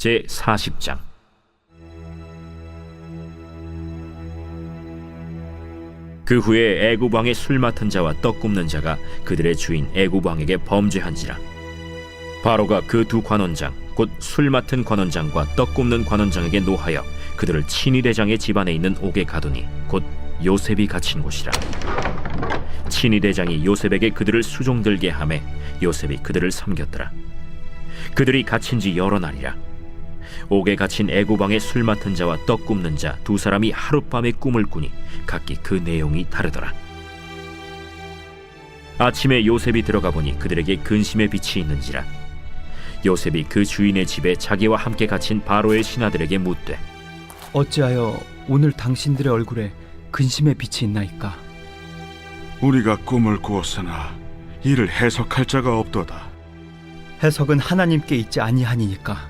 제 40장. 그 후에 애굽 왕의 술 맡은 자와 떡 굽는 자가 그들의 주인 애굽 왕에게 범죄한지라. 바로가 그 두 관원장 곧 술 맡은 관원장과 떡 굽는 관원장에게 노하여 그들을 친위 대장의 집안에 있는 옥에 가두니 곧 요셉이 갇힌 곳이라. 친위 대장이 요셉에게 그들을 수종들게 하매 요셉이 그들을 섬겼더라. 그들이 갇힌 지 여러 날이라 옥에 갇힌 애굽 왕의 술 맡은 자와 떡 굽는 자 두 사람이 하룻밤에 꿈을 꾸니 각기 그 내용이 다르더라 아침에 요셉이 들어가 보니 그들에게 근심의 빛이 있는지라 요셉이 그 주인의 집에 자기와 함께 갇힌 바로의 신하들에게 묻되 어찌하여 오늘 당신들의 얼굴에 근심의 빛이 있나이까? 우리가 꿈을 꾸었으나 이를 해석할 자가 없도다. 해석은 하나님께 있지 아니하니니까.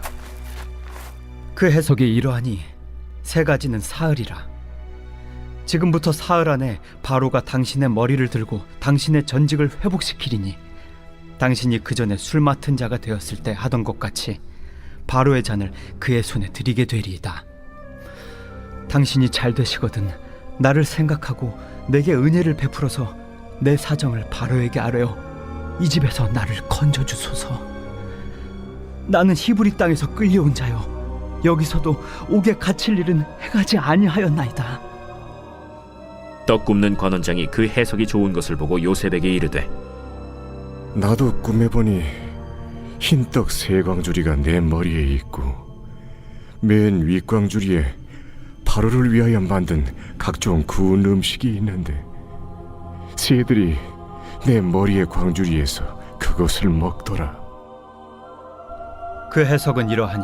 그 해석이 이러하니 세 가지는 사흘이라. 지금부터 사흘 안에 바로가 당신의 머리를 들고 당신의 전직을 회복시키리니 당신이 그 전에 술 맡은 자가 되었을 때 하던 것 같이 바로의 잔을 그의 손에 드리게 되리이다. 당신이 잘 되시거든 나를 생각하고 내게 은혜를 베풀어서 내 사정을 바로에게 아뢰어 이 집에서 나를 건져 주소서. 나는 히브리 땅에서 끌려온 자요 여기서도 옥에 갇힐 일은 행하지 아니하였나이다. 떡 굽는 관원장이 그 해석이 좋은 것을 보고 요셉에게 이르되 나도 꿈에 보니 흰 떡 세 광주리가 내 머리에 있고 맨 윗광주리에 바로를 위하여 만든 각종 구운 음식이 있는데 새들이 내 머리의 광주리에서 그것을 먹더라. 그 해석은 이러하니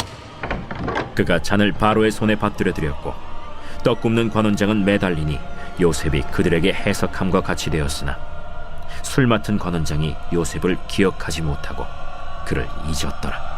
그가 잔을 바로의 손에 받들어 드렸고 떡 굽는 관원장은 매달리니 요셉이 그들에게 해석함과 같이 되었으나 술 맡은 관원장이 요셉을 기억하지 못하고 그를 잊었더라